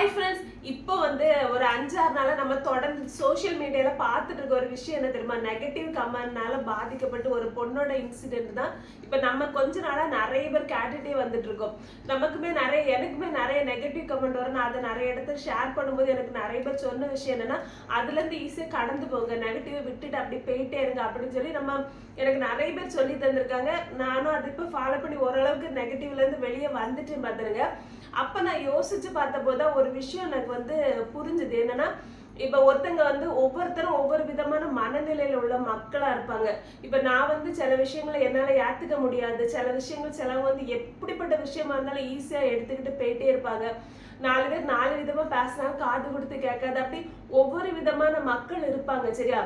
Hi friends இப்போ வந்து ஒரு அஞ்சாறு நாளாக நம்ம தொடர்ந்து சோஷியல் மீடியாவில் பார்த்துட்டு இருக்க ஒரு விஷயம் என்ன தெரியுமா? நெகட்டிவ் கமெண்ட்னால பாதிக்கப்பட்டு ஒரு பொண்ணோட இன்சிடென்ட் தான். இப்போ நம்ம கொஞ்ச நாளாக நிறைய பேர் கேட்டுட்டே வந்துட்டு இருக்கோம் நமக்குமே நிறைய எனக்குமே நிறைய நெகட்டிவ் கமெண்ட் வரும். நான் அதை நிறைய இடத்துல ஷேர் பண்ணும்போது எனக்கு நிறைய பேர் சொன்ன விஷயம் என்னன்னா அதுல இருந்து கடந்து போங்க. நெகட்டிவ் விட்டுட்டு அப்படி போயிட்டே இருங்க. அப்படின்னு சொல்லி நம்ம எனக்கு நிறைய பேர் சொல்லி தந்திருக்காங்க. நானும் அது இப்போ ஃபாலோ பண்ணி ஓரளவுக்கு நெகட்டிவ்ல இருந்து வெளியே வந்துட்டேன் பார்த்துருங்க அப்போ நான் யோசிச்சு பார்த்தபோது தான் ஒரு விஷயம் எனக்கு வந்து புரிஞ்சுது. என்னன்னா இப்ப ஒருத்தங்க வந்து ஒவ்வொருத்தரும் ஒவ்வொரு விதமான மனநிலையில உள்ள மக்களா இருப்பாங்க. இப்ப நான் வந்து சில விஷயங்களை என்னால ஏத்துக்க முடியாது. சில விஷயங்கள் சிலவங்க வந்து எப்படிப்பட்ட விஷயமா இருந்தாலும் ஈஸியாக எடுத்துக்கிட்டு போயிட்டே இருப்பாங்க. நாலு பேர் நாலு விதமா பேசுனாங்க காது கொடுத்து கேட்காது. அப்படி ஒவ்வொரு விதமான மக்கள் இருப்பாங்க சரியா?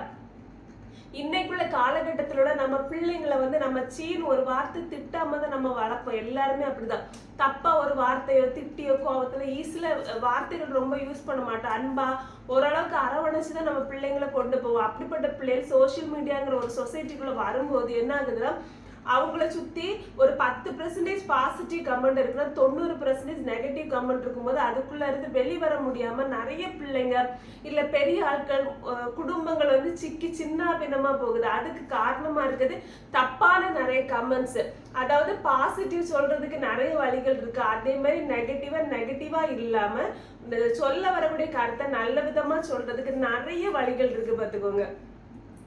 இன்னைக்குள்ள காலகட்டத்திலோட நம்ம பிள்ளைங்களை வந்து நம்ம சீன் ஒரு வார்த்தை திட்டாம தான் நம்ம வளர்ப்போம். எல்லாருமே அப்படிதான். தப்பா ஒரு வார்த்தையோ திட்டியோ கோபத்துல ஈஸியில வார்த்தைகள் ரொம்ப யூஸ் பண்ண மாட்டோம். அன்பா ஓரளவுக்கு அரவணைச்சு தான் நம்ம பிள்ளைங்களை கொண்டு போவோம். அப்படிப்பட்ட பிள்ளைகள் சோசியல் மீடியாங்கிற ஒரு சொசைட்டிக்குள்ள வரும்போது என்ன ஆகுதுன்னா அவங்கள சுத்தி ஒரு பத்து பர்சன்டேஜ் பாசிட்டிவ் கமெண்ட் இருக்குன்னா தொண்ணூறு பர்சன்டேஜ் நெகட்டிவ் கமெண்ட் இருக்கும்போது அதுக்குள்ள இருந்து வெளிவர முடியாம நிறைய பிள்ளைங்க இல்ல பெரிய ஆட்கள் குடும்பங்கள் வந்து சிக்கி சின்ன பின்னமா போகுது. அதுக்கு காரணமா இருக்குது தப்பான நிறைய கமெண்ட்ஸ் அதாவது பாசிட்டிவ் சொல்றதுக்கு நிறைய வழிகள் இருக்கு. அதே மாதிரி நெகட்டிவா நெகட்டிவா இல்லாம சொல்ல வரக்கூடிய கருத்தை நல்ல விதமா சொல்றதுக்கு நிறைய வழிகள் இருக்கு பாத்துக்கோங்க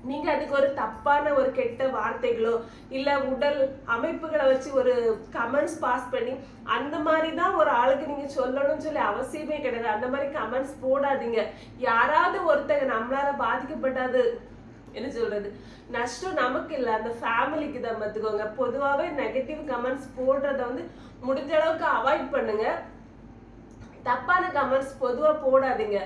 நீங்க அதுக்கு ஒரு தப்பான ஒரு கெட்ட வார்த்தைகளோ இல்ல உடல் அமைப்புகளை வச்சு ஒரு கமெண்ட்ஸ் பாஸ் பண்ணி அந்த மாதிரி தான் ஒரு ஆளுக்கு நீங்க சொல்லணும்னு சொல்லி அவசியமே கிடையாது. அந்த மாதிரி கமெண்ட்ஸ் போடாதீங்க. யாராவது ஒருத்தங்க நம்மளால பாதிக்கப்பட்டாது. என்ன சொல்றது? நஷ்டம் நமக்கு இல்ல. அந்த ஃபேமிலிக்கு தான் பார்த்துக்கோங்க பொதுவாகவே நெகட்டிவ் கமெண்ட்ஸ் போடுறத வந்து முடிஞ்ச அளவுக்கு அவாய்ட் பண்ணுங்க. தப்பான கமெண்ட்ஸ் பொதுவா போடாதீங்க.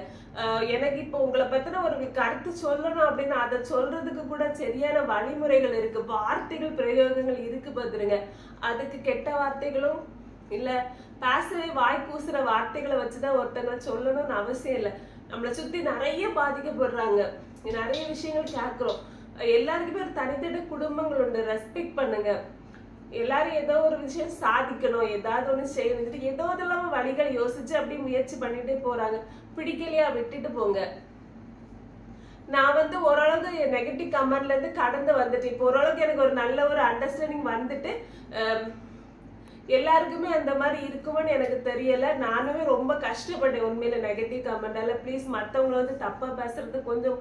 எனக்கு இப்போ உங்களை பத்தின ஒரு கருத்து சொல்லணும் அப்படின்னு அதை சொல்றதுக்கு கூட சரியான வழிமுறைகள் இருக்கு. வார்த்தைகள் பிரயோகங்கள் இருக்கு பார்த்துருங்க. அதுக்கு கெட்ட வார்த்தைகளும் இல்ல பேசவே வாய் கூசுற வார்த்தைகளை வச்சுதான் ஒருத்தங்க சொல்லணும்னு அவசியம் இல்லை. நம்மளை சுத்தி நிறைய பாதிக்கப்படுறாங்க. நிறைய விஷயங்கள் கேட்குறோம். எல்லாருக்குமே ஒரு தனித்தனி குடும்பங்கள் உண்டு. ரெஸ்பெக்ட் பண்ணுங்க. எல்லாரும் ஏதோ ஒரு விஷயம் சாதிக்கணும் ஏதாவது ஒண்ணு செய்யணும். ஏதோ இதெல்லாம் வழிகள் யோசிச்சு அப்படியே முயற்சி பண்ணிட்டு போறாங்க. பிடிக்கலையா விட்டுட்டு போங்க. நான் வந்து ஓரளவுக்கு நெகட்டிவ் கமெண்ட்ல இருந்து கடந்து வந்துட்டு இப்போ ஓரளவுக்கு எனக்கு ஒரு நல்ல ஒரு அண்டர்ஸ்டாண்டிங் வந்துட்டு அஹ், எல்லாருக்குமே அந்த மாதிரி இருக்குமோன்னு எனக்கு தெரியல. நானுமே ரொம்ப கஷ்டப்பட்டேன் உண்மையில நெகட்டிவ் கமெண்டால ப்ளீஸ் மற்றவங்கள வந்து தப்பா பேசுறது கொஞ்சம்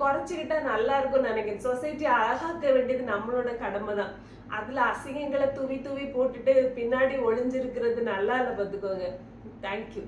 குறைச்சிக்கிட்டா நல்லா இருக்கும்னு நினைக்கிறேன். சொசைட்டி அழகாக்க வேண்டியது நம்மளோட கடமை தான் அதில் அசிங்கங்களை தூவி தூவி போட்டுட்டு பின்னாடி ஒளிஞ்சிருக்கிறது நல்லா இல்லை பார்த்துக்கோங்க. தேங்க்யூ